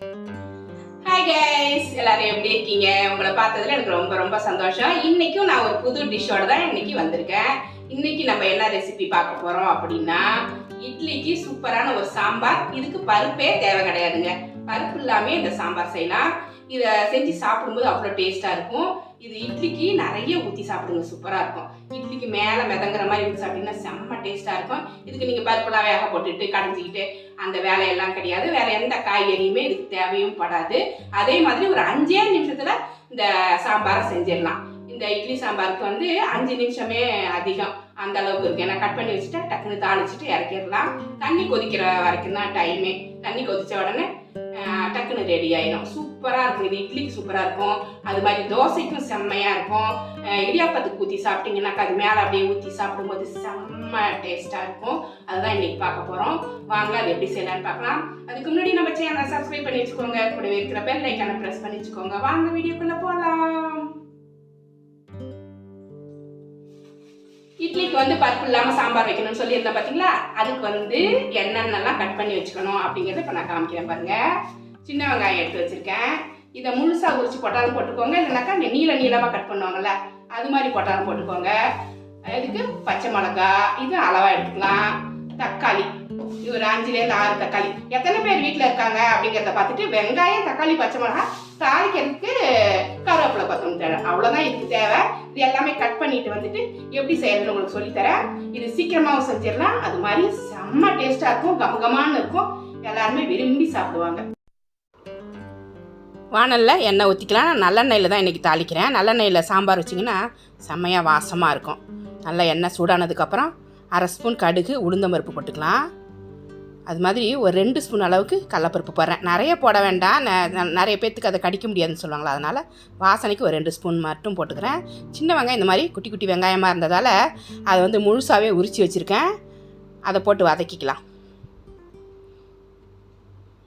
Hi guys எல்லாரும் எப்படி இருக்கீங்க? உங்களை பார்த்ததுல எனக்கு ரொம்ப ரொம்ப சந்தோஷம். இன்னைக்கும் நான் ஒரு புது டிஷ்ஷோட தான் இன்னைக்கு வந்திருக்கேன். இன்னைக்கு நம்ம என்ன ரெசிபி பார்க்க போறோம் அப்படின்னா இட்லிக்கு சூப்பரான ஒரு சாம்பார். இதுக்கு பருப்பே தேவை கிடையாதுங்க. பருப்பு இல்லாமே இந்த சாம்பார் செய்யலாம். இதை செஞ்சு சாப்பிடும்போது அவ்வளோ டேஸ்ட்டாக இருக்கும். இது இட்லிக்கு நிறைய ஊற்றி சாப்பிடுங்க. சூப்பராக இருக்கும். இட்லிக்கு மேலே மிதங்குற மாதிரி ஊற்றி சாப்பிட்டீங்கன்னா செம்ம டேஸ்ட்டாக இருக்கும். இதுக்கு நீங்கள் பருப்புலாம் வேக போட்டுட்டு கடைஞ்சிக்கிட்டு அந்த வேலையெல்லாம் கிடையாது. வேற எந்த காய்கறியுமே இதுக்கு தேவையும் படாது. அதே மாதிரி ஒரு அஞ்சே நிமிஷத்துல இந்த சாம்பாரை செஞ்சிடலாம். இந்த இட்லி சாம்பாருக்கு வந்து அஞ்சு நிமிஷமே அதிகம் அந்த அளவுக்கு இருக்கு. ஏன்னா கட் பண்ணி வச்சுட்டு டக்குன்னு தாளிச்சுட்டு இறக்கிடலாம். தண்ணி கொதிக்கிற வரைக்கும் தான் டைமே தண்ணி கொதிச்ச உடனே டக்குன்னு ரெடி ஆயிடும். சூப்பராக இருக்கும். இது இட்லிக்கு சூப்பராக இருக்கும். அது மாதிரி தோசைக்கும் செம்மையாக இருக்கும். இடியாப்பத்துக்கு ஊற்றி சாப்பிட்டீங்கன்னாக்கா அது மேலே அப்படியே ஊற்றி சாப்பிடும்போது செம்ம டேஸ்ட்டாக இருக்கும். அதுதான் இன்னைக்கு பார்க்க போகிறோம் வாங்க அது எப்படி செய்யலாம்னு பார்க்கலாம். அதுக்கு முன்னாடி நம்ம சேனலை சப்ஸ்கிரைப் பண்ணி வச்சுக்கோங்க. கூடவே இருக்கிற பெல் லைக்கான ப்ரெஸ் பண்ணி வச்சுக்கோங்க. வாங்க வீடியோக்குள்ளே போகலாம் இட்லிக்கு வந்து பருப்பு இல்லாமல் சாம்பார் வைக்கணும்னு சொல்லியிருந்தேன் பார்த்தீங்களா அதுக்கு வந்து என்னென்னலாம் கட் பண்ணி வச்சுக்கணும் அப்படிங்கிறத இப்போ நான் காமிக்கிறேன் பாருங்கள் சின்ன வெங்காயம் எடுத்து வச்சுருக்கேன். இதை முழுசாக உரிச்சு போட்டாலும் போட்டுக்கோங்க. இல்லைனாக்கா இந்த நீள நீளமாக கட் பண்ணுவாங்கல்ல அது மாதிரி போட்டாலும் போட்டுக்கோங்க. இதுக்கு பச்சை மிளகா இது அளவாக எடுத்துக்கலாம். தக்காளி இது ஒரு அஞ்சுலேருந்து ஆறு தக்காளி. எத்தனை பேர் வீட்டில் இருக்காங்க அப்படிங்கிறத பார்த்துட்டு வெங்காயம் தக்காளி பச்சை மிளகா தாளிக்கிறதுக்கு கருவேப்பிலை கொத்தமல்லி தேவை. அவ்வளோதான் இதுக்கு தேவை. இது எல்லாமே கட் பண்ணிட்டு வந்துட்டு எப்படி செய்யறதுன்னு உங்களுக்கு சொல்லித்தரேன் இது சீக்கிரமாகவும் செஞ்சிடலாம். அது மாதிரி செம்ம டேஸ்ட்டாக இருக்கும். கமகமான்னு இருக்கும். எல்லாருமே விரும்பி சாப்பிடுவாங்க. வானலில் எண்ணெய் ஊற்றிக்கலாம் நான் நல்லெண்ணெயில் தான் இன்றைக்கி தாளிக்கிறேன். நல்லெண்ணெயில் சாம்பார் வச்சிங்கன்னா செம்மையாக வாசமாக இருக்கும். நல்லா எண்ணெய் சூடானதுக்கப்புறம் அரை ஸ்பூன் கடுகு உளுந்தம்பருப்பு போட்டுக்கலாம். அது மாதிரி ஒரு ரெண்டு ஸ்பூன் அளவுக்கு கடலப்பருப்பு போடுறேன். நிறைய போட வேண்டாம். நிறைய பேர்த்துக்கு அதை கடிக்க முடியாதுன்னு சொல்லுவாங்களா அதனால் வாசனைக்கு ஒரு ரெண்டு ஸ்பூன் மட்டும் போட்டுக்கிறேன். சின்ன வெங்காயம் இந்த மாதிரி குட்டி குட்டி வெங்காயமாக இருந்ததால் அதை வந்து முழுசாகவே உரித்து வச்சுருக்கேன். அதை போட்டு வதக்கிக்கலாம்.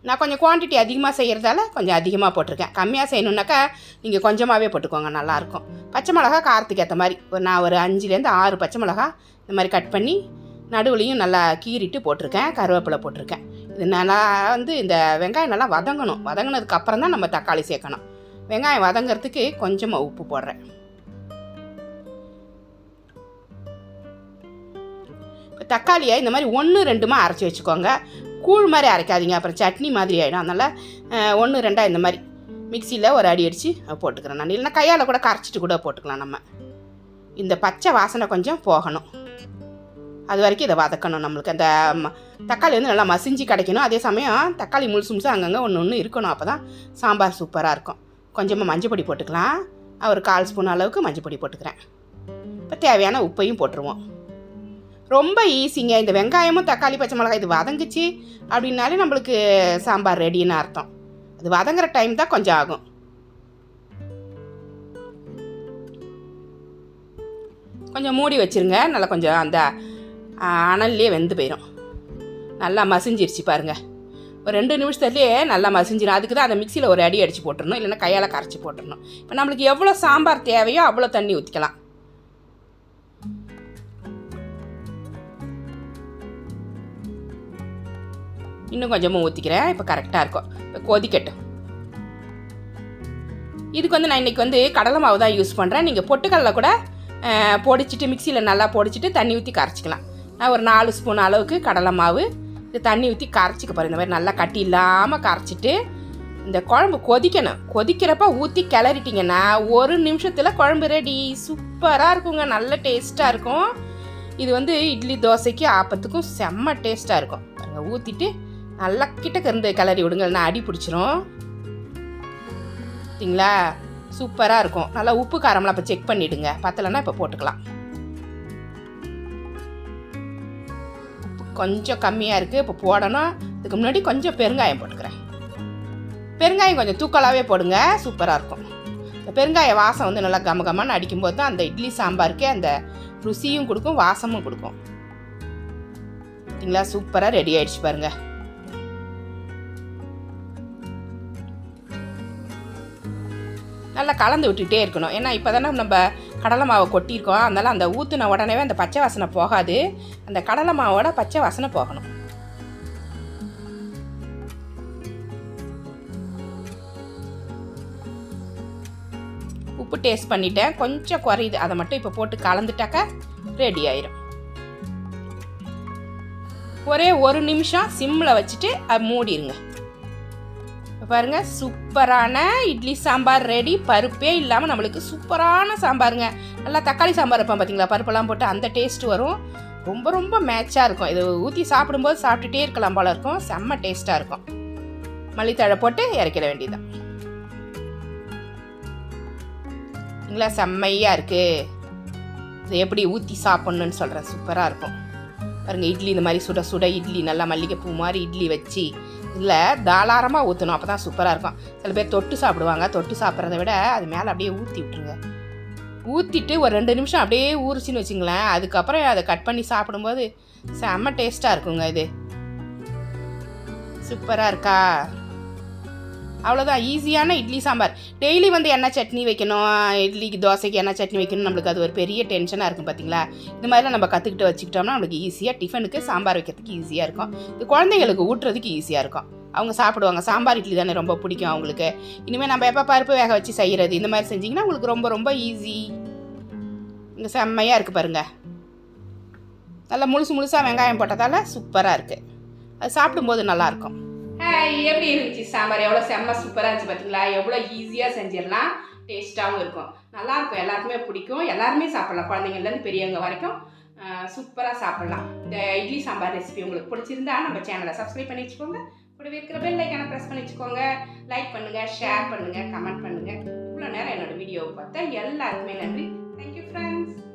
நான் கொஞ்சம் குவான்டிட்டி அதிகமாக செய்கிறதால கொஞ்சம் அதிகமாக போட்டிருக்கேன். கம்மியாக செய்யணுன்னாக்கா நீங்கள் கொஞ்சமாகவே போட்டுக்கோங்க நல்லாயிருக்கும் பச்சை மிளகா காரத்துக்கு ஏற்ற மாதிரி. ஒரு நான் ஒரு அஞ்சுலேருந்து ஆறு பச்சை மிளகா இந்த மாதிரி கட் பண்ணி நடுவுலையும் நல்லா கீறிட்டு போட்டிருக்கேன் கருவேப்பிலை போட்டிருக்கேன். இது நல்லா வந்து இந்த வெங்காயம் நல்லா வதங்கணும். வதங்கினதுக்கு அப்புறம் தான் நம்ம தக்காளி சேர்க்கணும். வெங்காயம் வதங்கிறதுக்கு கொஞ்சமாக உப்பு போடுறேன். இப்போ தக்காளியை இந்த மாதிரி ஒன்று ரெண்டுமா அரைச்சி வச்சுக்கோங்க. கூழ் மாதிரி அரைக்காதீங்க. அப்புறம் சட்னி மாதிரி ஆகிடும் அதனால் ஒன்று ரெண்டாக இந்த மாதிரி மிக்சியில் ஒரு அடி அடித்து போட்டுக்கிறேன் நான். இல்லைன்னா கையால் கூட கரைச்சிட்டு கூட போட்டுக்கலாம் நம்ம. இந்த பச்சை வாசனை கொஞ்சம் போகணும். அது வரைக்கும் இதை வதக்கணும் நம்மளுக்கு. அந்த ம- தக்காளி வந்து நல்லா மசிஞ்சு கிடைக்கணும். அதே சமயம் தக்காளி முழுசு முழுசு அங்கங்கே ஒன்று ஒன்று இருக்கணும். அப்போ தான் சாம்பார் சூப்பராக இருக்கும். கொஞ்சமாக மஞ்சள் பொடி போட்டுக்கலாம். ஒரு கால் ஸ்பூன் அளவுக்கு மஞ்சள் பொடி போட்டுக்கிறேன். இப்போ தேவையான உப்பையும் போட்டுருவோம். ரொம்ப ஈஸிங்க இந்த வெங்காயமும் தக்காளி பச்சை மிளகாய் இது வதங்குச்சு அப்படின்னாலே நம்மளுக்கு சாம்பார் ரெடின்னு அர்த்தம். அது வதங்குற டைம் தான் கொஞ்சம் ஆகும். கொஞ்சம் மூடி வச்சிருங்க. நல்லா கொஞ்சம் அந்த அனல்லையே அனல்லே வெந்து போயிடும் நல்லா மசிஞ்சிருச்சு பாருங்கள் ஒரு ரெண்டு நிமிஷத்துலேயே நல்லா மசிஞ்சிடும் அதுக்கு தான் அந்த மிக்சியில் ஒரு அடி அடித்து போட்டுடணும் இல்லைன்னா கையால் கரைச்சி போட்டுடணும் இப்போ நம்மளுக்கு எவ்வளோ சாம்பார் தேவையோ அவ்வளோ தண்ணி ஊற்றிக்கலாம் இன்னும் கொஞ்சமாக ஊற்றிக்கிறேன் இப்போ கரெக்டாக இருக்கும். இப்போ கொதிக்கட்டும். இதுக்கு வந்து நான் இன்றைக்கி வந்து கடலை மாவு தான் யூஸ் பண்ணுறேன் நீங்கள் பொட்டுக்கடலை கூட பொடிச்சிட்டு மிக்சியில் நல்லா பொடிச்சிட்டு தண்ணி ஊற்றி கரைச்சிக்கலாம். நான் ஒரு நாலு ஸ்பூன் அளவுக்கு கடலை மாவு இது தண்ணி ஊற்றி கரைச்சிக்க போகிறேன் இந்த மாதிரி நல்லா கட்டி இல்லாமல் கரைச்சிட்டு இந்த குழம்பு கொதிக்கணும். கொதிக்கிறப்ப ஊற்றி கிளறிட்டிங்கன்னா ஒரு நிமிஷத்தில் குழம்பு ரெடி சூப்பராக இருக்குங்க. நல்ல டேஸ்ட்டாக இருக்கும். இது வந்து இட்லி தோசைக்கு ஆப்பத்துக்கும் செம்ம டேஸ்ட்டாக இருக்கும். ஊற்றிட்டு நல்லா கிட்டக்க இருந்து கிளறி விடுங்க அடி பிடிச்சிரும். பார்த்தீங்களா சூப்பராக இருக்கும். நல்லா உப்பு காரம்லாம் இப்போ செக் பண்ணிவிடுங்க பத்தலைன்னா இப்போ போட்டுக்கலாம். உப்பு கொஞ்சம் கம்மியாக இருக்குது இப்போ போடணும். இதுக்கு முன்னாடி கொஞ்சம் பெருங்காயம் போட்டுக்கிறேன். பெருங்காயம் கொஞ்சம் தூக்கலாகவே போடுங்க. சூப்பராக இருக்கும். இந்த பெருங்காய வாசம் வந்து நல்லா கம கமன்னு அடிக்கும்போது தான் அந்த இட்லி சாம்பாருக்கே அந்த ருசியும் கொடுக்கும் வாசமும் கொடுக்கும். பார்த்தீங்களா சூப்பராக ரெடி ஆயிடுச்சு பாருங்கள் நல்லா கலந்து விட்டுகிட்டே இருக்கணும். ஏன்னா இப்போ தானே நம்ம கடலை மாவை கொட்டியிருக்கோம். அதனால் அந்த ஊற்றுன உடனே அந்த பச்சை வாசனை போகாது. அந்த கடலை மாவோட பச்சை வாசனை போகணும். உப்பு டேஸ்ட் பண்ணிட்டேன். கொஞ்சம் குறையுது. அதை மட்டும் இப்போ போட்டு கலந்துட்டாக்கா ரெடி ஆயிரும். ஒரே ஒரு நிமிஷம் சிம்மில் வச்சுட்டு மூடிடுங்க பாருங்க சூப்பரான இட்லி சாம்பார் ரெடி. பருப்பே இல்லாமல் நம்மளுக்கு சூப்பரான சாம்பாருங்க. நல்லா தக்காளி சாம்பார் வைப்போம் பார்த்தீங்களா பருப்பெல்லாம் போட்டு அந்த டேஸ்ட் வரும். ரொம்ப ரொம்ப மேட்சாக இருக்கும். இது ஊற்றி சாப்பிடும்போது சாப்பிட்டுட்டே இருக்கலாம் போல இருக்கும். செம்ம டேஸ்ட்டாக இருக்கும். மல்லித்தழை போட்டு இறக்கிட வேண்டியதுதான். இல்லைங்களா செம்மையாக இருக்குது இது எப்படி ஊற்றி சாப்பிட்ணுன்னு சொல்கிறேன் சூப்பராக இருக்கும். பாருங்கள் இட்லி இந்த மாதிரி சுட சுட இட்லி நல்லா மல்லிகைப்பூ மாதிரி இட்லி வச்சு இதில் தாராளமாக ஊற்றணும் அப்போ தான் சூப்பராக இருக்கும். சில பேர் தொட்டு சாப்பிடுவாங்க. தொட்டு சாப்பிட்றத விட அது மேலே அப்படியே ஊற்றி விட்ருங்க ஊற்றிட்டு ஒரு ரெண்டு நிமிஷம் அப்படியே ஊறிச்சின்னு வச்சுங்களேன். அதுக்கப்புறம் அதை கட் பண்ணி சாப்பிடும்போது செம்ம டேஸ்ட்டாக இருக்குங்க இது. சூப்பராக இருக்கா? அவ்வளோதான் ஈஸியான இட்லி சாம்பார். டெய்லி வந்து என்ன சட்னி வைக்கணும்? இட்லிக்கு தோசைக்கு என்ன சட்னி வைக்கணும்? நம்மளுக்கு அது ஒரு பெரிய டென்ஷனாக இருக்கும் பார்த்தீங்களா இந்த மாதிரிலாம் நம்ம கற்றுக்கிட்டு வச்சுக்கிட்டோம்னா நம்மளுக்கு ஈஸியாக டிஃபனுக்கு சாம்பார் வைக்கிறதுக்கு ஈஸியாக இருக்கும். இது குழந்தைங்களுக்கு ஊட்டுறதுக்கு ஈஸியாக இருக்கும். அவங்க சாப்பிடுவாங்க. சாம்பார் இட்லி தானே ரொம்ப பிடிக்கும் அவங்களுக்கு. இனிமேல் நம்ம எப்போ பருப்பு வேக வச்சு செய்கிறது இந்த மாதிரி செஞ்சிங்கன்னா உங்களுக்கு ரொம்ப ரொம்ப ஈஸி இங்கே செம்மையாக இருக்குது பாருங்கள் நல்லா முழுசு முழுசாக வெங்காயம் போட்டதால் சூப்பராக இருக்குது அது சாப்பிடும்போது நல்லாயிருக்கும் எப்படி இருந்துச்சு சாம்பார்? எவ்வளோ செம்ம சூப்பராக இருந்துச்சு பார்த்தீங்களா எவ்வளோ ஈஸியாக செஞ்சிடலாம். டேஸ்ட்டாகவும் இருக்கும். நல்லாயிருக்கும் எல்லாருக்குமே பிடிக்கும். எல்லாருமே சாப்பிட்லாம். குழந்தைங்கள்லேருந்து பெரியவங்க வரைக்கும் சூப்பராக சாப்பிட்லாம். இந்த இட்லி சாம்பார் ரெசிபி உங்களுக்கு பிடிச்சிருந்தா நம்ம சேனலை சப்ஸ்கிரைப் பண்ணி வச்சுக்கோங்க. கூடவே இருக்கிற பெல் லைக்கான ப்ரெஸ் பண்ணி வச்சுக்கோங்க. லைக் பண்ணுங்கள் ஷேர் பண்ணுங்கள் கமெண்ட் பண்ணுங்கள் இவ்வளோ நேரம் என்னோடய வீடியோவை பார்த்தா எல்லாருக்குமே நன்றி. Thank you friends